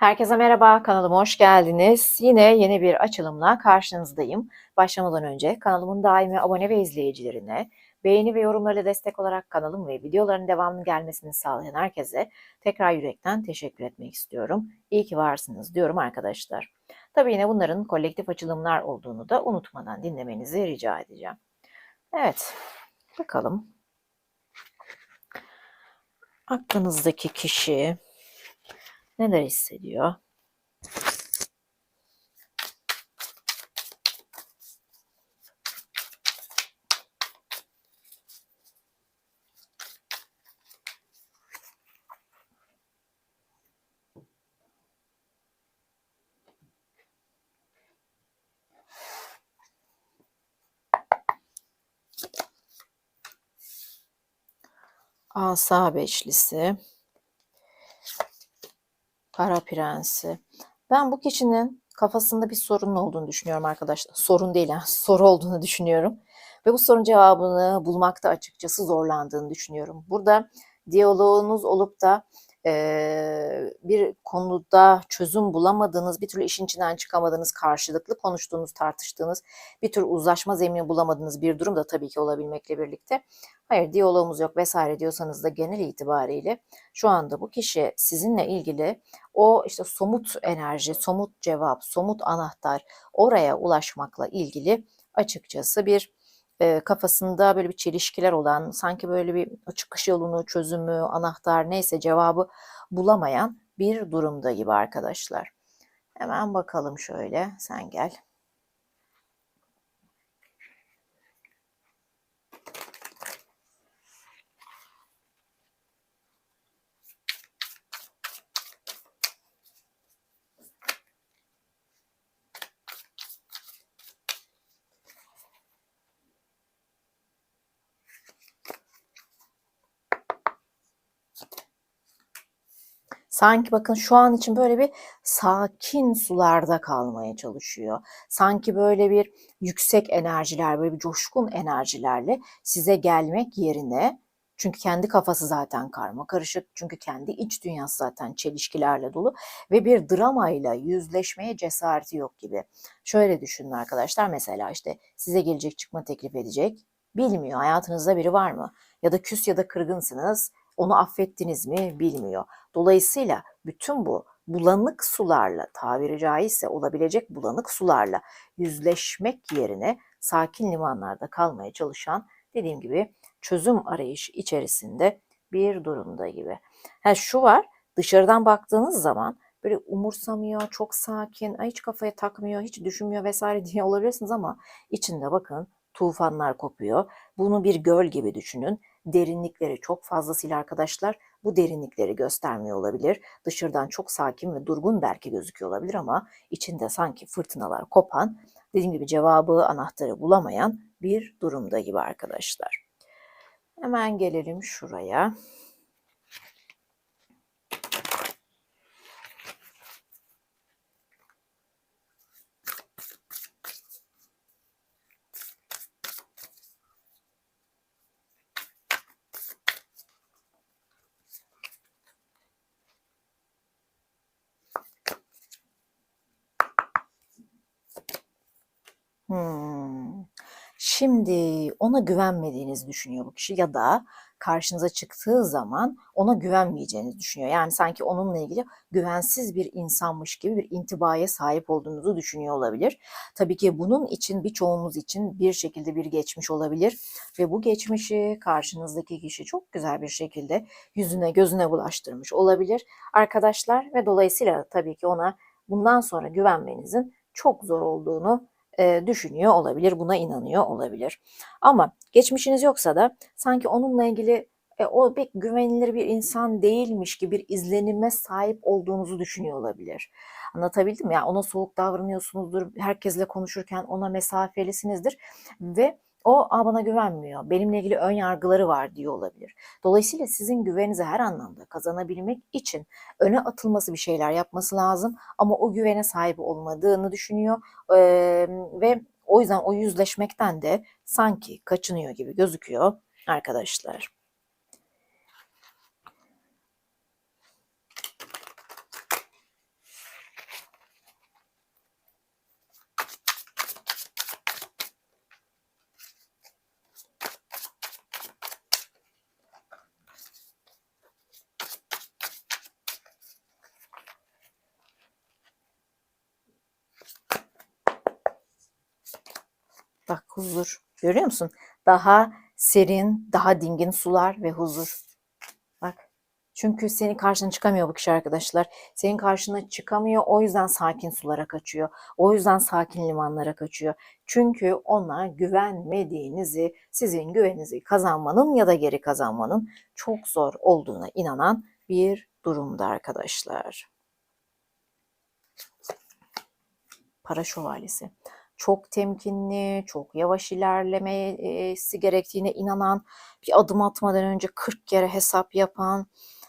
Herkese merhaba, kanalıma hoş geldiniz. Yine yeni bir açılımla karşınızdayım. Başlamadan önce kanalımın daimi abone ve izleyicilerine, beğeni ve yorumlarıyla destek olarak kanalım ve videoların devamlı gelmesini sağlayan herkese tekrar yürekten teşekkür etmek istiyorum. İyi ki varsınız diyorum arkadaşlar. Tabii yine bunların kolektif açılımlar olduğunu da unutmadan dinlemenizi rica edeceğim. Evet, bakalım. Aklınızdaki kişi neler hissediyor? Asa beşlisi, para prensi. Ben bu kişinin kafasında bir sorun olduğunu düşünüyorum arkadaşlar. Sorun değil yani soru olduğunu düşünüyorum. Ve bu sorunun cevabını bulmakta açıkçası zorlandığını düşünüyorum. Burada diyaloğunuz olup da e, bir konuda çözüm bulamadığınız, bir türlü işin içinden çıkamadığınız, karşılıklı konuştuğunuz, tartıştığınız, bir tür uzlaşma zemini bulamadığınız bir durum da tabii ki olabilmekle birlikte. Hayır diyalogumuz yok vesaire diyorsanız da genel itibariyle şu anda bu kişi sizinle ilgili o işte somut enerji, somut cevap, somut anahtar oraya ulaşmakla ilgili açıkçası bir e, kafasında böyle bir çelişkiler olan, sanki böyle bir çıkış yolunu, çözümü, anahtar neyse cevabı bulamayan bir durumda gibi arkadaşlar. Hemen bakalım şöyle. Sen gel. Sanki bakın şu an için böyle bir sakin sularda kalmaya çalışıyor. Sanki böyle bir yüksek enerjiler, böyle bir coşkun enerjilerle size gelmek yerine çünkü kendi kafası zaten karma karışık. Çünkü kendi iç dünyası zaten çelişkilerle dolu ve bir dramayla yüzleşmeye cesareti yok gibi. Şöyle düşünün arkadaşlar mesela işte size gelecek çıkma teklif edecek. Bilmiyor hayatınızda biri var mı? Ya da küs ya da kırgınsınız. Onu affettiniz mi bilmiyor. Dolayısıyla bütün bu bulanık sularla tabiri caizse olabilecek bulanık sularla yüzleşmek yerine sakin limanlarda kalmaya çalışan dediğim gibi çözüm arayışı içerisinde bir durumda gibi. Ha şu var dışarıdan baktığınız zaman böyle umursamıyor, çok sakin, hiç kafaya takmıyor, hiç düşünmüyor vesaire diye olabilirsiniz ama içinde bakın tufanlar kopuyor. Bunu bir göl gibi düşünün. Derinlikleri çok fazlasıyla arkadaşlar bu derinlikleri göstermiyor olabilir. Dışarıdan çok sakin ve durgun belki gözüküyor olabilir ama içinde sanki fırtınalar kopan, dediğim gibi cevabı, anahtarı bulamayan bir durumda gibi arkadaşlar. Hemen gelelim şuraya. Hmm. Şimdi ona güvenmediğinizi düşünüyor bu kişi ya da karşınıza çıktığı zaman ona güvenmeyeceğinizi düşünüyor. Yani sanki onunla ilgili güvensiz bir insanmış gibi bir intibaya sahip olduğunuzu düşünüyor olabilir. Tabii ki bunun için birçoğumuz için bir şekilde bir geçmiş olabilir ve bu geçmişi karşınızdaki kişi çok güzel bir şekilde yüzüne gözüne bulaştırmış olabilir arkadaşlar ve dolayısıyla tabii ki ona bundan sonra güvenmenizin çok zor olduğunu e, düşünüyor olabilir, buna inanıyor olabilir. Ama geçmişiniz yoksa da sanki onunla ilgili e, o pek güvenilir bir insan değilmiş gibi bir izlenime sahip olduğunuzu düşünüyor olabilir. Anlatabildim? Yani ona soğuk davranıyorsunuzdur, herkesle konuşurken ona mesafelisinizdir ve o Aa, bana güvenmiyor, benimle ilgili ön yargıları var diyor olabilir. Dolayısıyla sizin güveninizi her anlamda kazanabilmek için öne atılması bir şeyler yapması lazım ama o güvene sahip olmadığını düşünüyor ee, ve o yüzden o yüzleşmekten de sanki kaçınıyor gibi gözüküyor arkadaşlar. Bak huzur. Görüyor musun? Daha serin, daha dingin sular ve huzur. Bak. Çünkü senin karşına çıkamıyor bu kişi arkadaşlar. Senin karşına çıkamıyor. O yüzden sakin sulara kaçıyor. O yüzden sakin limanlara kaçıyor. Çünkü onlar güvenmediğinizi, sizin güveninizi kazanmanın ya da geri kazanmanın çok zor olduğuna inanan bir durumda arkadaşlar. Para şövalyesi. Çok temkinli, çok yavaş ilerlemesi gerektiğine inanan, bir adım atmadan önce 40 kere hesap yapan,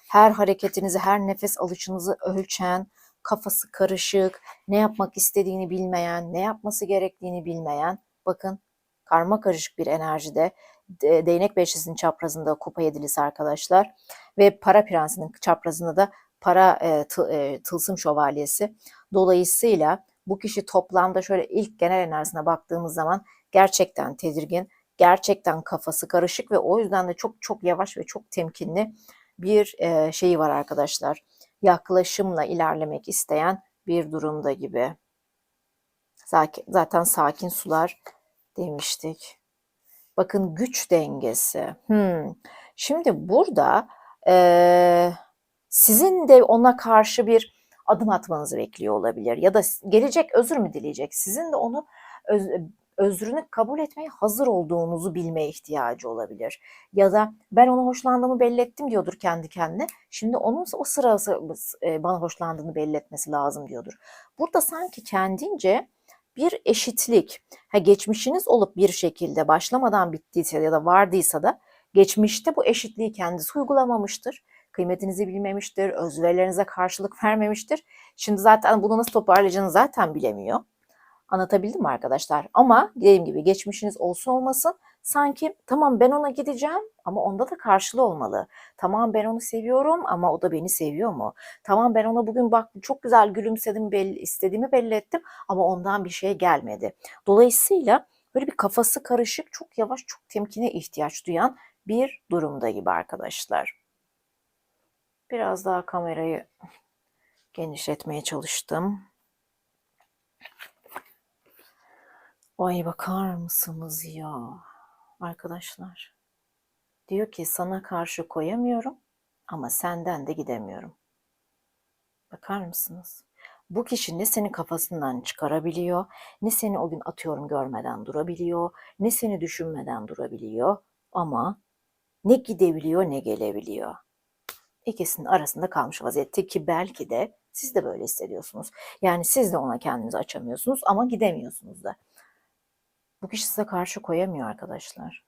her hareketinizi, her nefes alışınızı ölçen, kafası karışık, ne yapmak istediğini bilmeyen, ne yapması gerektiğini bilmeyen, bakın karma karışık bir enerjide de- değnek beşlisinin çaprazında kupa yedilisi arkadaşlar ve para prensinin çaprazında da para e, tı- e, tılsım şövalyesi. Dolayısıyla bu kişi toplamda şöyle ilk genel enerjisine baktığımız zaman gerçekten tedirgin, gerçekten kafası karışık ve o yüzden de çok çok yavaş ve çok temkinli bir e, şeyi var arkadaşlar. Yaklaşımla ilerlemek isteyen bir durumda gibi. Zaten, sakin sular demiştik. Bakın güç dengesi. Hmm. Şimdi burada e, sizin de ona karşı bir adım atmanızı bekliyor olabilir. Ya da gelecek özür mü dileyecek? Sizin de onu öz, özrünü kabul etmeye hazır olduğunuzu bilmeye ihtiyacı olabilir. Ya da ben ona hoşlandığımı belli ettim diyordur kendi kendine. Şimdi onun o sırası e, bana hoşlandığını belli etmesi lazım diyordur. Burada sanki kendince bir eşitlik, ha geçmişiniz olup bir şekilde başlamadan bittiyse ya da vardıysa da geçmişte bu eşitliği kendisi uygulamamıştır. Kıymetinizi bilmemiştir, özverilerinize karşılık vermemiştir. Şimdi zaten bunu nasıl toparlayacağını zaten bilemiyor. Anlatabildim mi arkadaşlar? Ama dediğim gibi geçmişiniz olsun olmasın sanki tamam ben ona gideceğim ama onda da karşılığı olmalı. Tamam ben onu seviyorum ama o da beni seviyor mu? Tamam ben ona bugün bak çok güzel gülümsedim belli, istediğimi belli ettim ama ondan bir şey gelmedi. Dolayısıyla böyle bir kafası karışık çok yavaş çok temkine ihtiyaç duyan bir durumda gibi arkadaşlar. Biraz daha kamerayı genişletmeye çalıştım. Ay bakar mısınız ya arkadaşlar? Diyor ki sana karşı koyamıyorum ama senden de gidemiyorum. Bakar mısınız? Bu kişi ne seni kafasından çıkarabiliyor, ne seni o gün atıyorum görmeden durabiliyor, ne seni düşünmeden durabiliyor ama ne gidebiliyor ne gelebiliyor. İkisinin arasında kalmış vaziyette ki belki de siz de böyle hissediyorsunuz. Yani siz de ona kendinizi açamıyorsunuz ama gidemiyorsunuz da. Bu kişi size karşı koyamıyor arkadaşlar.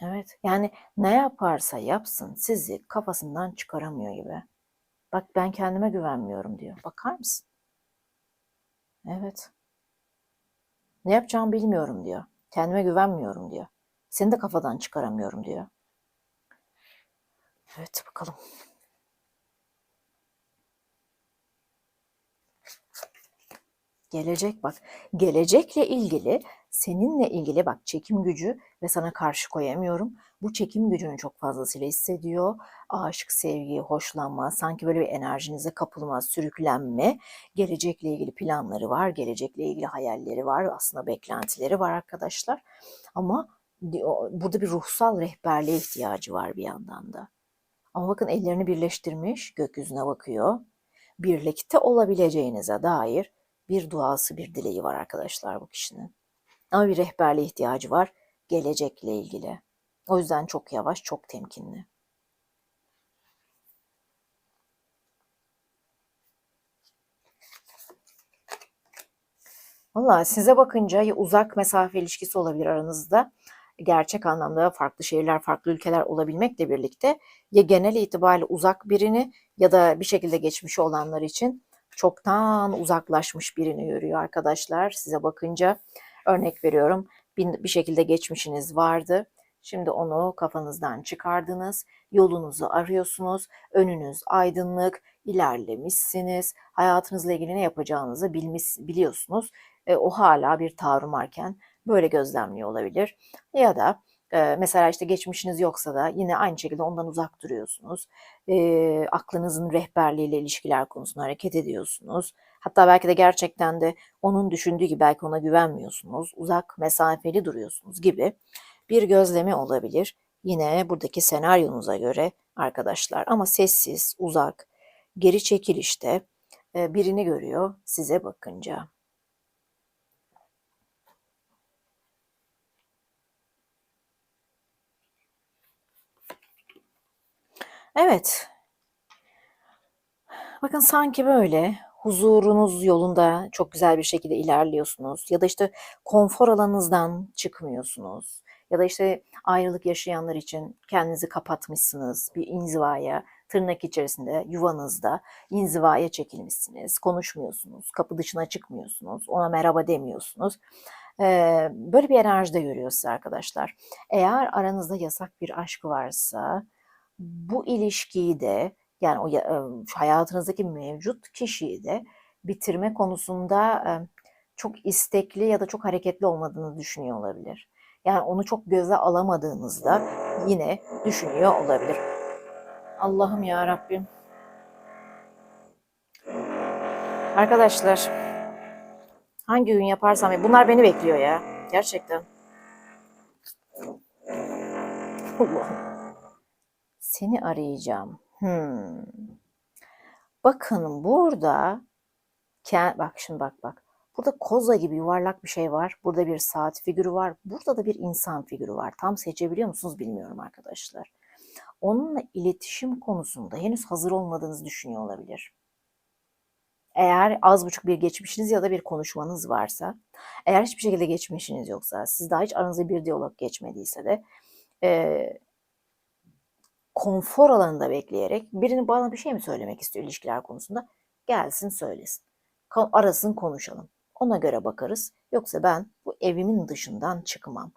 Evet yani ne yaparsa yapsın sizi kafasından çıkaramıyor gibi. Bak ben kendime güvenmiyorum diyor. Bakar mısın? Evet. Ne yapacağımı bilmiyorum diyor. Kendime güvenmiyorum diyor. Seni de kafadan çıkaramıyorum diyor. Evet bakalım. Gelecek bak. Gelecekle ilgili seninle ilgili bak çekim gücü ve sana karşı koyamıyorum. Bu çekim gücünü çok fazlasıyla hissediyor. Aşk, sevgi, hoşlanma, sanki böyle bir enerjinize kapılma, sürüklenme. Gelecekle ilgili planları var, gelecekle ilgili hayalleri var, aslında beklentileri var arkadaşlar. Ama burada bir ruhsal rehberliğe ihtiyacı var bir yandan da. Ama bakın ellerini birleştirmiş, gökyüzüne bakıyor. Birlikte olabileceğinize dair bir duası, bir dileği var arkadaşlar bu kişinin. Ama bir rehberliğe ihtiyacı var gelecekle ilgili. O yüzden çok yavaş, çok temkinli. Valla size bakınca ya uzak mesafe ilişkisi olabilir aranızda. Gerçek anlamda farklı şehirler, farklı ülkeler olabilmekle birlikte ya genel itibariyle uzak birini ya da bir şekilde geçmişi olanlar için çoktan uzaklaşmış birini yürüyor arkadaşlar. Size bakınca örnek veriyorum bir, şekilde geçmişiniz vardı. Şimdi onu kafanızdan çıkardınız, yolunuzu arıyorsunuz, önünüz aydınlık, ilerlemişsiniz, hayatınızla ilgili ne yapacağınızı bilmiş, biliyorsunuz. E, o hala bir tavrımarken böyle gözlemliyor olabilir. Ya da e, mesela işte geçmişiniz yoksa da yine aynı şekilde ondan uzak duruyorsunuz. E, aklınızın rehberliğiyle ilişkiler konusunda hareket ediyorsunuz. Hatta belki de gerçekten de onun düşündüğü gibi belki ona güvenmiyorsunuz. Uzak, mesafeli duruyorsunuz gibi bir gözlemi olabilir. Yine buradaki senaryonuza göre arkadaşlar ama sessiz, uzak, geri çekilişte e, birini görüyor size bakınca. Evet. Bakın sanki böyle huzurunuz yolunda çok güzel bir şekilde ilerliyorsunuz ya da işte konfor alanınızdan çıkmıyorsunuz ya da işte ayrılık yaşayanlar için kendinizi kapatmışsınız bir inzivaya tırnak içerisinde yuvanızda inzivaya çekilmişsiniz konuşmuyorsunuz kapı dışına çıkmıyorsunuz ona merhaba demiyorsunuz böyle bir enerjide görüyor size arkadaşlar eğer aranızda yasak bir aşk varsa bu ilişkiyi de yani o hayatınızdaki mevcut kişiyi de bitirme konusunda çok istekli ya da çok hareketli olmadığını düşünüyor olabilir. Yani onu çok göze alamadığınızda yine düşünüyor olabilir. Allah'ım ya Rabbim. Arkadaşlar hangi gün yaparsam bunlar beni bekliyor ya. Gerçekten. Allah'ım. Seni arayacağım. Hmm. Bakın burada bak şimdi bak bak. Burada koza gibi yuvarlak bir şey var. Burada bir saat figürü var. Burada da bir insan figürü var. Tam seçebiliyor musunuz bilmiyorum arkadaşlar. Onunla iletişim konusunda henüz hazır olmadığınızı düşünüyor olabilir. Eğer az buçuk bir geçmişiniz ya da bir konuşmanız varsa, eğer hiçbir şekilde geçmişiniz yoksa, siz daha hiç aranızda bir diyalog geçmediyse de konfor alanında bekleyerek birini bana bir şey mi söylemek istiyor ilişkiler konusunda? Gelsin söylesin. Arasın konuşalım. Ona göre bakarız. Yoksa ben bu evimin dışından çıkmam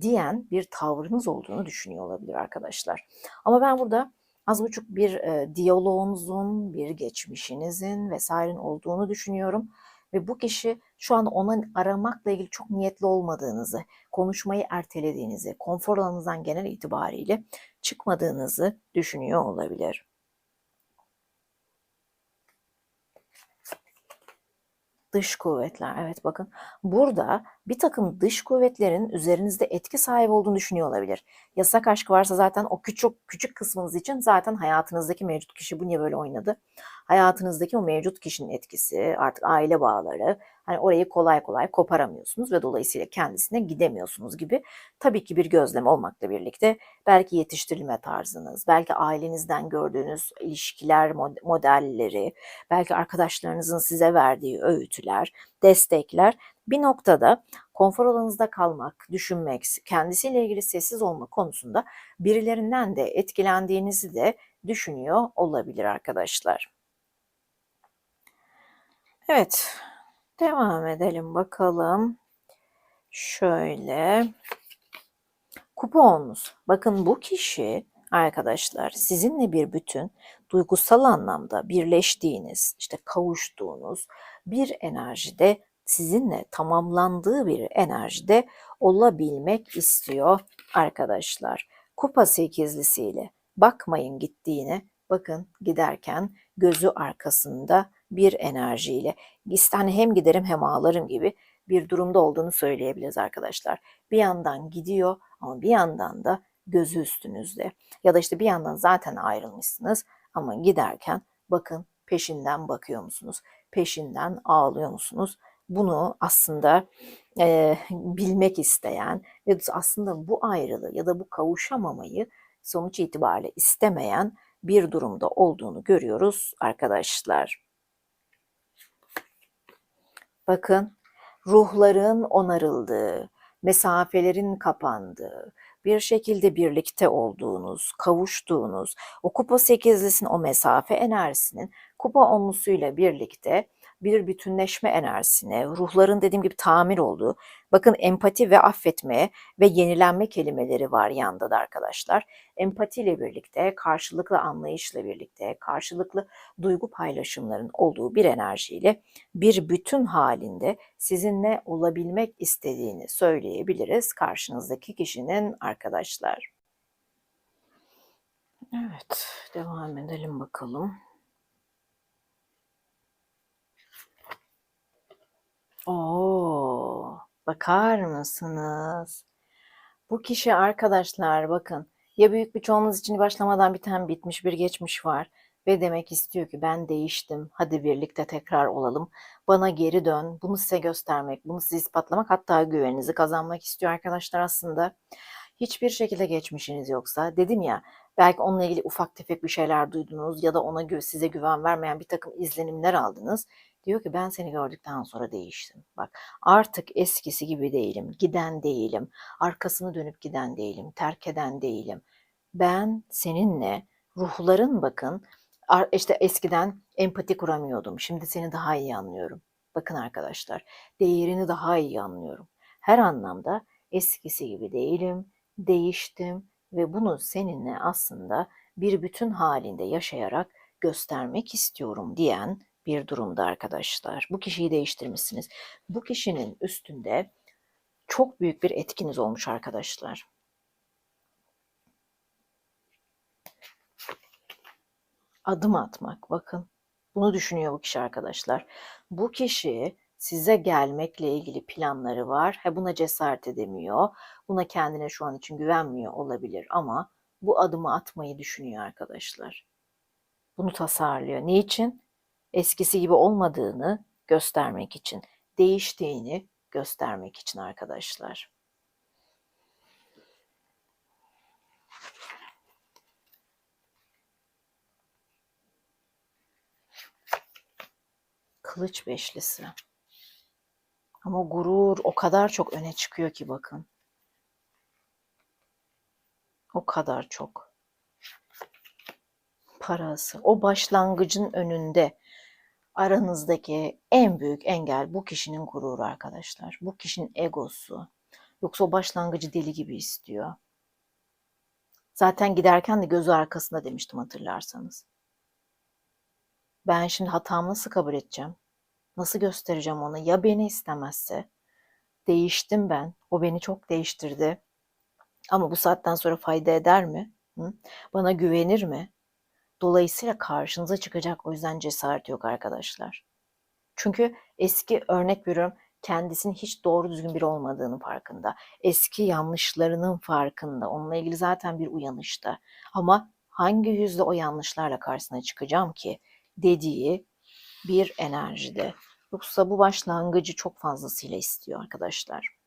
diyen bir tavrınız olduğunu düşünüyor olabilir arkadaşlar. Ama ben burada az buçuk bir e, diyaloğunuzun, bir geçmişinizin vesairenin olduğunu düşünüyorum. Ve bu kişi şu an ona aramakla ilgili çok niyetli olmadığınızı, konuşmayı ertelediğinizi, konfor alanınızdan genel itibariyle çıkmadığınızı düşünüyor olabilir. Dış kuvvetler. Evet bakın burada bir takım dış kuvvetlerin üzerinizde etki sahibi olduğunu düşünüyor olabilir. Yasak aşk varsa zaten o küçük küçük kısmınız için zaten hayatınızdaki mevcut kişi bu niye böyle oynadı? Hayatınızdaki o mevcut kişinin etkisi, artık aile bağları, hani orayı kolay kolay koparamıyorsunuz ve dolayısıyla kendisine gidemiyorsunuz gibi tabii ki bir gözlem olmakla birlikte belki yetiştirilme tarzınız, belki ailenizden gördüğünüz ilişkiler modelleri, belki arkadaşlarınızın size verdiği öğütler, destekler bir noktada konfor alanınızda kalmak, düşünmek, kendisiyle ilgili sessiz olma konusunda birilerinden de etkilendiğinizi de düşünüyor olabilir arkadaşlar. Evet, devam edelim bakalım. Şöyle. Kuponunuz. Bakın bu kişi arkadaşlar sizinle bir bütün duygusal anlamda birleştiğiniz, işte kavuştuğunuz bir enerjide sizinle tamamlandığı bir enerjide olabilmek istiyor arkadaşlar. Kupa sekizlisiyle bakmayın gittiğine, bakın giderken gözü arkasında bir enerjiyle. Hani hem giderim hem ağlarım gibi bir durumda olduğunu söyleyebiliriz arkadaşlar. Bir yandan gidiyor ama bir yandan da gözü üstünüzde. Ya da işte bir yandan zaten ayrılmışsınız ama giderken bakın peşinden bakıyor musunuz? Peşinden ağlıyor musunuz? Bunu aslında e, bilmek isteyen ve aslında bu ayrılığı ya da bu kavuşamamayı sonuç itibariyle istemeyen bir durumda olduğunu görüyoruz arkadaşlar. Bakın ruhların onarıldığı, mesafelerin kapandığı, bir şekilde birlikte olduğunuz, kavuştuğunuz, o kupa sekizlisinin o mesafe enerjisinin kupa onlusuyla birlikte bir bütünleşme enerjisine, ruhların dediğim gibi tamir olduğu, bakın empati ve affetme ve yenilenme kelimeleri var yanda da arkadaşlar. Empati ile birlikte, karşılıklı anlayışla birlikte, karşılıklı duygu paylaşımların olduğu bir enerjiyle bir bütün halinde sizinle olabilmek istediğini söyleyebiliriz karşınızdaki kişinin arkadaşlar. Evet, devam edelim bakalım. Oo, bakar mısınız? Bu kişi arkadaşlar bakın ya büyük bir çoğunluğunuz için başlamadan biten bitmiş bir geçmiş var ve demek istiyor ki ben değiştim. Hadi birlikte tekrar olalım. Bana geri dön. Bunu size göstermek, bunu size ispatlamak hatta güveninizi kazanmak istiyor arkadaşlar aslında. Hiçbir şekilde geçmişiniz yoksa dedim ya belki onunla ilgili ufak tefek bir şeyler duydunuz ya da ona size güven vermeyen bir takım izlenimler aldınız. Diyor ki ben seni gördükten sonra değiştim. Bak artık eskisi gibi değilim, giden değilim, arkasını dönüp giden değilim, terk eden değilim. Ben seninle ruhların bakın işte eskiden empati kuramıyordum. Şimdi seni daha iyi anlıyorum. Bakın arkadaşlar, değerini daha iyi anlıyorum. Her anlamda eskisi gibi değilim, değiştim ve bunu seninle aslında bir bütün halinde yaşayarak göstermek istiyorum diyen bir durumda arkadaşlar. Bu kişiyi değiştirmişsiniz. Bu kişinin üstünde çok büyük bir etkiniz olmuş arkadaşlar. Adım atmak bakın. Bunu düşünüyor bu kişi arkadaşlar. Bu kişi size gelmekle ilgili planları var. He buna cesaret edemiyor. Buna kendine şu an için güvenmiyor olabilir ama bu adımı atmayı düşünüyor arkadaşlar. Bunu tasarlıyor. Niçin? Eskisi gibi olmadığını göstermek için, değiştiğini göstermek için arkadaşlar. Kılıç beşlisi. Ama gurur o kadar çok öne çıkıyor ki bakın. O kadar çok. Parası. O başlangıcın önünde aranızdaki en büyük engel bu kişinin gururu arkadaşlar. Bu kişinin egosu. Yoksa o başlangıcı deli gibi istiyor. Zaten giderken de gözü arkasında demiştim hatırlarsanız. Ben şimdi hatamı nasıl kabul edeceğim? Nasıl göstereceğim ona? Ya beni istemezse? Değiştim ben. O beni çok değiştirdi. Ama bu saatten sonra fayda eder mi? Hı? Bana güvenir mi? Dolayısıyla karşınıza çıkacak. O yüzden cesaret yok arkadaşlar. Çünkü eski örnek veriyorum kendisinin hiç doğru düzgün biri olmadığının farkında. Eski yanlışlarının farkında. Onunla ilgili zaten bir uyanışta. Ama hangi yüzle o yanlışlarla karşısına çıkacağım ki dediği bir enerjide. Yoksa bu başlangıcı çok fazlasıyla istiyor arkadaşlar.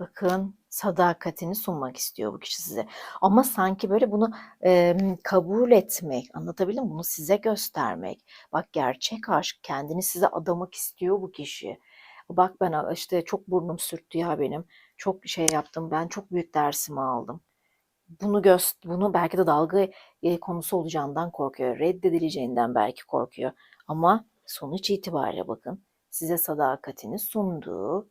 Bakın sadakatini sunmak istiyor bu kişi size. Ama sanki böyle bunu e, kabul etmek, anlatabildim? Bunu size göstermek. Bak gerçek aşk, kendini size adamak istiyor bu kişi. Bak ben işte çok burnum sürttü ya benim. Çok şey yaptım. Ben çok büyük dersimi aldım. Bunu göst bunu belki de dalga e, konusu olacağından korkuyor. Reddedileceğinden belki korkuyor. Ama sonuç itibariyle bakın size sadakatini sunduğu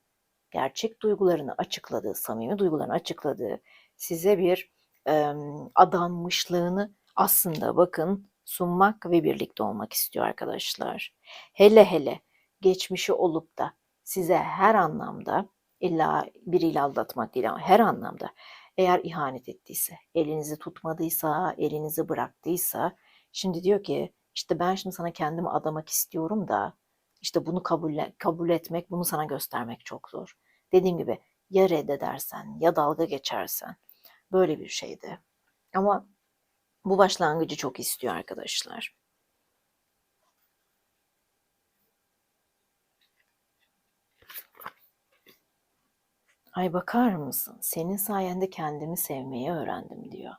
gerçek duygularını açıkladığı, samimi duygularını açıkladığı, size bir e, adanmışlığını aslında bakın sunmak ve birlikte olmak istiyor arkadaşlar. Hele hele geçmişi olup da size her anlamda illa biriyle aldatmak değil ama her anlamda eğer ihanet ettiyse, elinizi tutmadıysa, elinizi bıraktıysa şimdi diyor ki işte ben şimdi sana kendimi adamak istiyorum da işte bunu kabul, kabul etmek, bunu sana göstermek çok zor. Dediğim gibi ya reddedersen ya dalga geçersen böyle bir şeydi. Ama bu başlangıcı çok istiyor arkadaşlar. Ay bakar mısın? Senin sayende kendimi sevmeyi öğrendim diyor.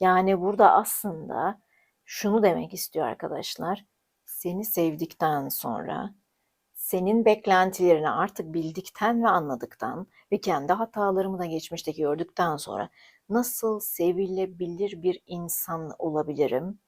Yani burada aslında şunu demek istiyor arkadaşlar. Seni sevdikten sonra senin beklentilerini artık bildikten ve anladıktan ve kendi hatalarımı da geçmişteki gördükten sonra nasıl sevilebilir bir insan olabilirim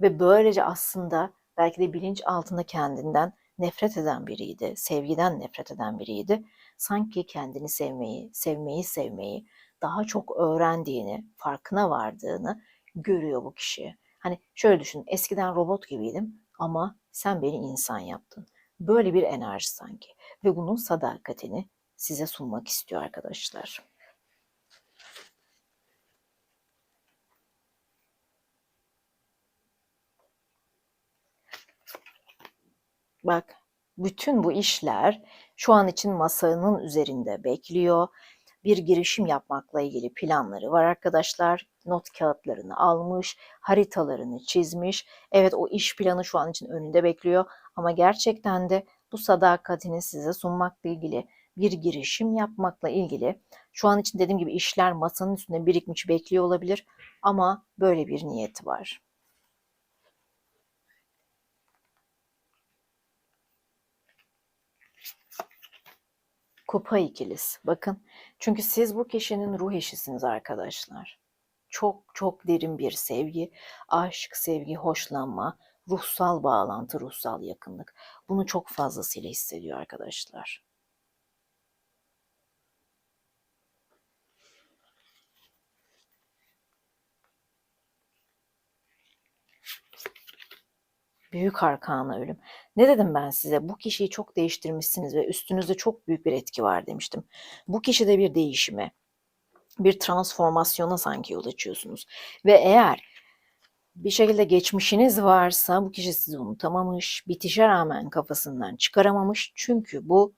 ve böylece aslında belki de bilinç altında kendinden nefret eden biriydi, sevgiden nefret eden biriydi. Sanki kendini sevmeyi, sevmeyi sevmeyi daha çok öğrendiğini, farkına vardığını görüyor bu kişi. Hani şöyle düşün, eskiden robot gibiydim ama sen beni insan yaptın. Böyle bir enerji sanki. Ve bunun sadakatini size sunmak istiyor arkadaşlar. Bak bütün bu işler şu an için masanın üzerinde bekliyor. Bir girişim yapmakla ilgili planları var arkadaşlar. Not kağıtlarını almış, haritalarını çizmiş. Evet o iş planı şu an için önünde bekliyor ama gerçekten de bu sadakatini size sunmakla ilgili bir girişim yapmakla ilgili şu an için dediğim gibi işler masanın üstünde birikmiş bekliyor olabilir ama böyle bir niyeti var. Kupa ikilisi. Bakın. Çünkü siz bu kişinin ruh eşisiniz arkadaşlar. Çok çok derin bir sevgi, aşk, sevgi, hoşlanma, ruhsal bağlantı, ruhsal yakınlık. Bunu çok fazlasıyla hissediyor arkadaşlar. Büyük arkana ölüm. Ne dedim ben size? Bu kişiyi çok değiştirmişsiniz ve üstünüzde çok büyük bir etki var demiştim. Bu kişide bir değişime, bir transformasyona sanki yol açıyorsunuz. Ve eğer bir şekilde geçmişiniz varsa bu kişi sizi unutamamış, bitişe rağmen kafasından çıkaramamış. Çünkü bu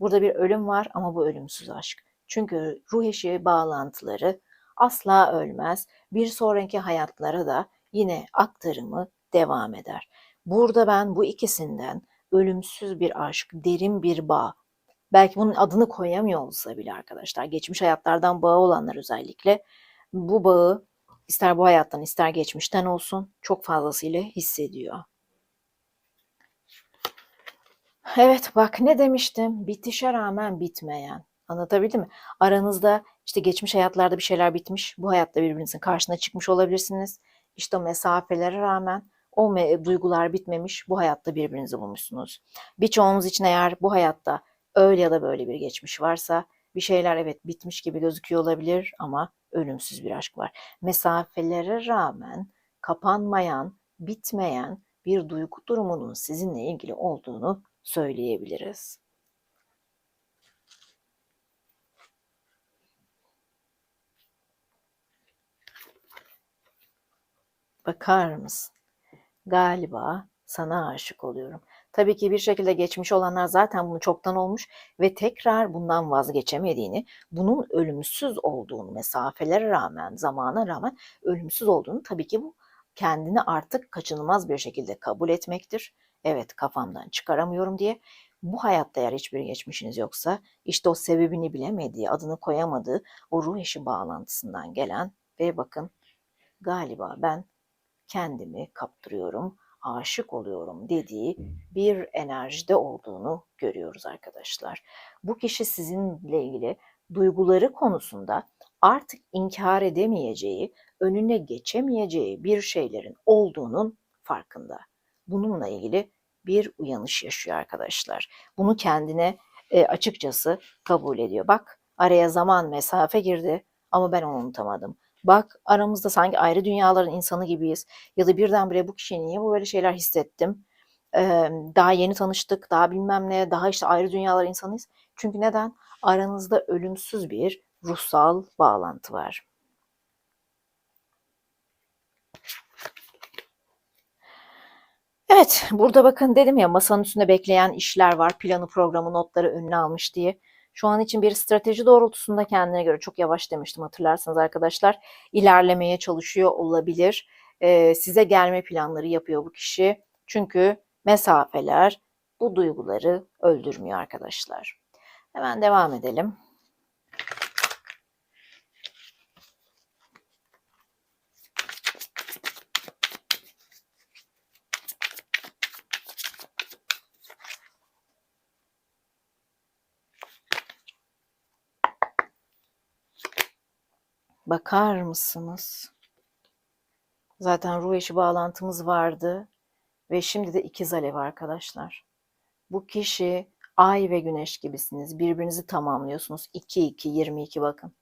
burada bir ölüm var ama bu ölümsüz aşk. Çünkü ruh eşi bağlantıları asla ölmez. Bir sonraki hayatlara da yine aktarımı devam eder. Burada ben bu ikisinden ölümsüz bir aşk, derin bir bağ, belki bunun adını koyamıyor olsa bile arkadaşlar, geçmiş hayatlardan bağı olanlar özellikle bu bağı ister bu hayattan ister geçmişten olsun çok fazlasıyla hissediyor. Evet bak ne demiştim? Bitişe rağmen bitmeyen. Anlatabildim mi? Aranızda işte geçmiş hayatlarda bir şeyler bitmiş. Bu hayatta birbirinizin karşısına çıkmış olabilirsiniz. İşte o mesafelere rağmen o duygular bitmemiş, bu hayatta birbirinizi bulmuşsunuz. Birçoğunuz için eğer bu hayatta öyle ya da böyle bir geçmiş varsa bir şeyler evet bitmiş gibi gözüküyor olabilir ama ölümsüz bir aşk var. Mesafelere rağmen kapanmayan, bitmeyen bir duygu durumunun sizinle ilgili olduğunu söyleyebiliriz. Bakar mısın? Galiba sana aşık oluyorum. Tabii ki bir şekilde geçmiş olanlar zaten bunu çoktan olmuş ve tekrar bundan vazgeçemediğini, bunun ölümsüz olduğunu, mesafelere rağmen, zamana rağmen ölümsüz olduğunu tabii ki bu kendini artık kaçınılmaz bir şekilde kabul etmektir. Evet kafamdan çıkaramıyorum diye. Bu hayatta eğer hiçbir geçmişiniz yoksa işte o sebebini bilemediği, adını koyamadığı o ruh eşi bağlantısından gelen ve bakın galiba ben kendimi kaptırıyorum, aşık oluyorum dediği bir enerjide olduğunu görüyoruz arkadaşlar. Bu kişi sizinle ilgili duyguları konusunda artık inkar edemeyeceği, önüne geçemeyeceği bir şeylerin olduğunun farkında. Bununla ilgili bir uyanış yaşıyor arkadaşlar. Bunu kendine e, açıkçası kabul ediyor. Bak araya zaman mesafe girdi ama ben onu unutamadım. Bak aramızda sanki ayrı dünyaların insanı gibiyiz. Ya da birdenbire bu kişiye niye bu böyle şeyler hissettim? Ee, daha yeni tanıştık, daha bilmem ne, daha işte ayrı dünyalar insanıyız. Çünkü neden? Aranızda ölümsüz bir ruhsal bağlantı var. Evet, burada bakın dedim ya masanın üstünde bekleyen işler var. Planı, programı, notları önüne almış diye. Şu an için bir strateji doğrultusunda kendine göre çok yavaş demiştim hatırlarsanız arkadaşlar. ilerlemeye çalışıyor olabilir. Ee, size gelme planları yapıyor bu kişi. Çünkü mesafeler bu duyguları öldürmüyor arkadaşlar. Hemen devam edelim. Bakar mısınız? Zaten ruh eşi bağlantımız vardı ve şimdi de ikiz alev arkadaşlar. Bu kişi ay ve güneş gibisiniz. Birbirinizi tamamlıyorsunuz. 2-2, 22 bakın.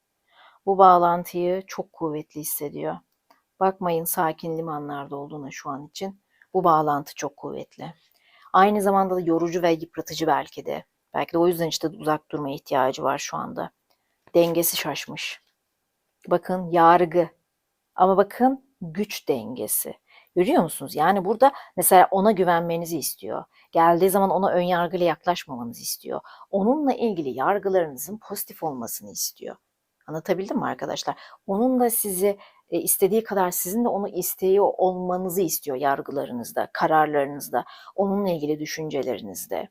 Bu bağlantıyı çok kuvvetli hissediyor. Bakmayın sakin limanlarda olduğuna şu an için. Bu bağlantı çok kuvvetli. Aynı zamanda da yorucu ve yıpratıcı belki de. Belki de o yüzden işte uzak durmaya ihtiyacı var şu anda. Dengesi şaşmış. Bakın yargı. Ama bakın güç dengesi. Görüyor musunuz? Yani burada mesela ona güvenmenizi istiyor. Geldiği zaman ona ön yargıyla yaklaşmamanızı istiyor. Onunla ilgili yargılarınızın pozitif olmasını istiyor. Anlatabildim mi arkadaşlar? Onun da sizi e, istediği kadar sizin de onu isteği olmanızı istiyor yargılarınızda, kararlarınızda, onunla ilgili düşüncelerinizde.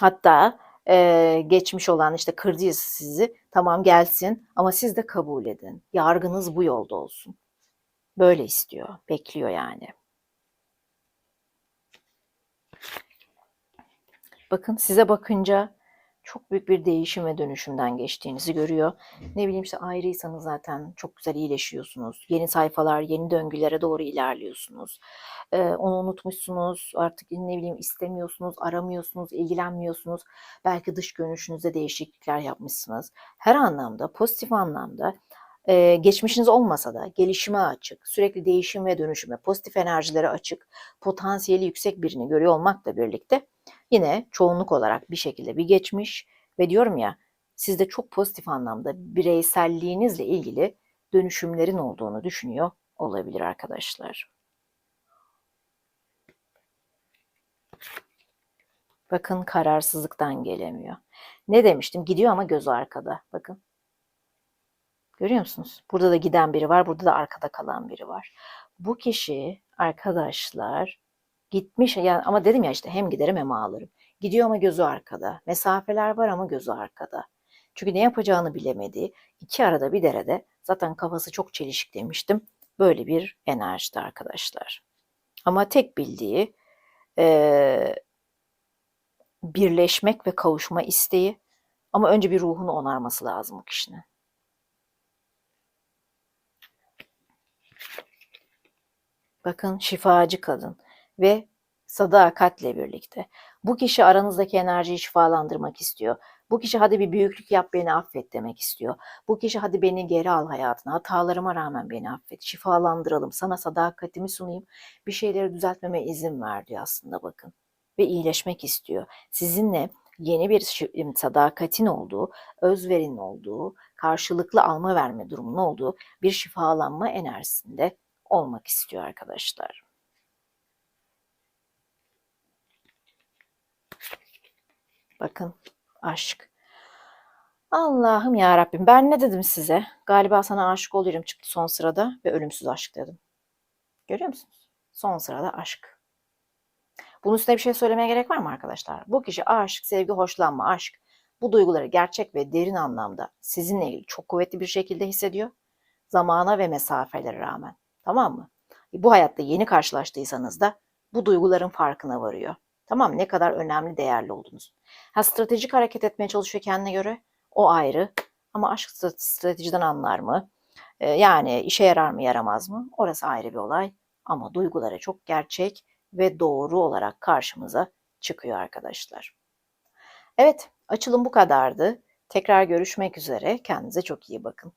Hatta e, geçmiş olan işte kırdıysa sizi tamam gelsin ama siz de kabul edin. Yargınız bu yolda olsun. Böyle istiyor, bekliyor yani. Bakın size bakınca çok büyük bir değişim ve dönüşümden geçtiğinizi görüyor. Ne bileyim işte ayrıysanız zaten çok güzel iyileşiyorsunuz. Yeni sayfalar, yeni döngülere doğru ilerliyorsunuz. Ee, onu unutmuşsunuz, artık ne bileyim istemiyorsunuz, aramıyorsunuz, ilgilenmiyorsunuz. Belki dış görünüşünüzde değişiklikler yapmışsınız. Her anlamda, pozitif anlamda e, geçmişiniz olmasa da gelişime açık, sürekli değişim ve dönüşüme, pozitif enerjilere açık, potansiyeli yüksek birini görüyor olmakla birlikte yine çoğunluk olarak bir şekilde bir geçmiş ve diyorum ya sizde çok pozitif anlamda bireyselliğinizle ilgili dönüşümlerin olduğunu düşünüyor olabilir arkadaşlar. Bakın kararsızlıktan gelemiyor. Ne demiştim? Gidiyor ama gözü arkada. Bakın. Görüyor musunuz? Burada da giden biri var, burada da arkada kalan biri var. Bu kişi arkadaşlar gitmiş yani ama dedim ya işte hem giderim hem ağlarım. Gidiyor ama gözü arkada. Mesafeler var ama gözü arkada. Çünkü ne yapacağını bilemediği iki arada bir derede zaten kafası çok çelişik demiştim. Böyle bir enerjide arkadaşlar. Ama tek bildiği e, birleşmek ve kavuşma isteği ama önce bir ruhunu onarması lazım o kişinin. Bakın şifacı kadın ve sadakatle birlikte. Bu kişi aranızdaki enerjiyi şifalandırmak istiyor. Bu kişi hadi bir büyüklük yap beni affet demek istiyor. Bu kişi hadi beni geri al hayatına. Hatalarıma rağmen beni affet. Şifalandıralım. Sana sadakatimi sunayım. Bir şeyleri düzeltmeme izin ver diyor aslında bakın. Ve iyileşmek istiyor. Sizinle yeni bir sadakatin olduğu, özverinin olduğu, karşılıklı alma verme durumunun olduğu bir şifalanma enerjisinde olmak istiyor arkadaşlar. Bakın aşk. Allah'ım ya Rabbim ben ne dedim size? Galiba sana aşık oluyorum çıktı son sırada ve ölümsüz aşk dedim. Görüyor musunuz? Son sırada aşk. Bunun üstüne bir şey söylemeye gerek var mı arkadaşlar? Bu kişi aşk, sevgi, hoşlanma, aşk bu duyguları gerçek ve derin anlamda sizinle ilgili çok kuvvetli bir şekilde hissediyor. Zamana ve mesafelere rağmen. Tamam mı? Bu hayatta yeni karşılaştıysanız da bu duyguların farkına varıyor. Tamam? Ne kadar önemli, değerli oldunuz. Ha stratejik hareket etmeye çalışıyor kendine göre. O ayrı. Ama aşk stratejiden anlar mı? Ee, yani işe yarar mı, yaramaz mı? Orası ayrı bir olay. Ama duyguları çok gerçek ve doğru olarak karşımıza çıkıyor arkadaşlar. Evet, açılım bu kadardı. Tekrar görüşmek üzere. Kendinize çok iyi bakın.